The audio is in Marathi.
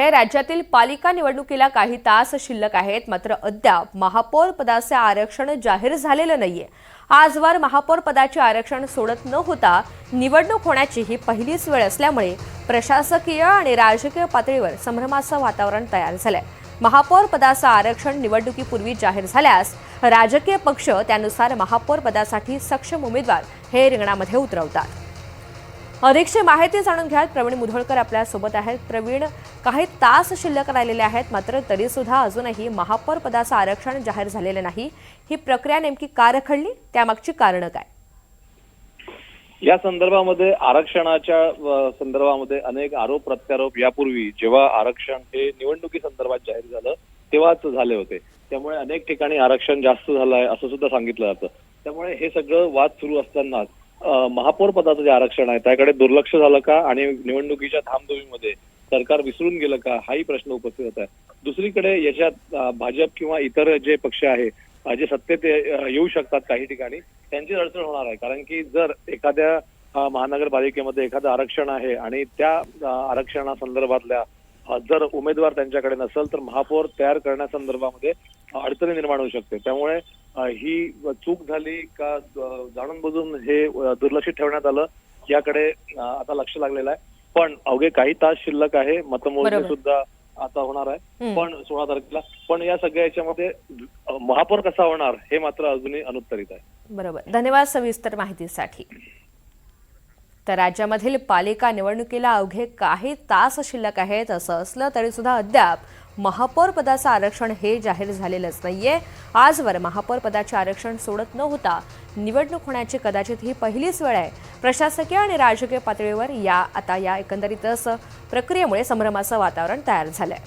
हे राज्यातील पालिका निवडणुकीला काही तास शिल्लक आहेत मात्र अद्याप महापौर पदाचे आरक्षण जाहीर झालेलं नाहीये. आजवर महापौर पदाचे आरक्षण सोडत न होता निवडणूक होण्याची ही पहिलीच वेळ असल्यामुळे प्रशासकीय आणि राजकीय पातळीवर संभ्रमाचं वातावरण तयार झालंय. महापौर पदाचं आरक्षण निवडणुकीपूर्वी जाहीर झाल्यास राजकीय पक्ष त्यानुसार महापौर पदासाठी सक्षम उमेदवार हे रिंगणामध्ये उतरवतात. अधिकची माहिती जाणून घ्याल. प्रवीण मुधोळकर आपल्यासोबत आहेत. प्रवीण काही तास शिल्लक राहिलेले आहेत मात्र तरी सुद्धा अजूनही महापौर पदाचं आरक्षण जाहीर झालेलं नाही. ही प्रक्रिया नेमकी का रखडली? त्यामागची कारणं काय? या संदर्भामध्ये आरक्षणाच्या संदर्भामध्ये अनेक आरोप प्रत्यारोप यापूर्वी जेव्हा आरक्षण हे निवडणुकी संदर्भात जाहीर झालं तेव्हाच झाले होते. त्यामुळे अनेक ठिकाणी आरक्षण जास्त झालं आहे असं सुद्धा सांगितलं जातं. त्यामुळे हे सगळं वाद सुरू असतानाच महापौर पदाचं जे आरक्षण आहे त्याकडे दुर्लक्ष झालं का? आणि निवडणुकीच्या धामधुमीमध्ये सरकार विसरून गेलं का? हाही प्रश्न उपस्थित होत. आहे दुसरीकडे याच्यात भाजप किंवा इतर जे पक्ष आहे जे सत्तेत येऊ शकतात काही ठिकाणी त्यांची अडचण होणार आहे. कारण की जर एखाद्या महानगरपालिकेमध्ये एखादं आरक्षण आहे आणि त्या आरक्षणासंदर्भातल्या जर उमेदवार त्यांच्याकडे नसेल तर महापौर तयार करण्यासंदर्भामध्ये अडचणी निर्माण होऊ शकते. त्यामुळे ही चूक झाली का जाणून बुजून हे दुर्लक्षित ठेवण्यात आलं याकडे आता लक्ष लागलेलं आहे. पण अवघे काही तास शिल्लक आहे मतमोजणी. सुद्धा आता होणार आहे. पण सोळा तारखेला पण या सगळ्या याच्यामध्ये महापौर कसा होणार हे मात्र अजूनही अनुत्तरित आहे. बरोबर. धन्यवाद सविस्तर माहितीसाठी. तर राज्यामधील पालिका निवडणुकीला अवघे काही तास शिल्लक आहेत असं असलं तरी सुद्धा अद्याप महापौर पदाचं आरक्षण हे जाहीर झालेलंच नाहीये. आजवर महापौर पदाचे आरक्षण सोडत न होता निवडणूक होण्याची कदाचित ही पहिलीच वेळ आहे. प्रशासकीय आणि राजकीय पातळीवर या आता या एकंदरीतच प्रक्रियेमुळे संभ्रमाचं वातावरण तयार झालंय.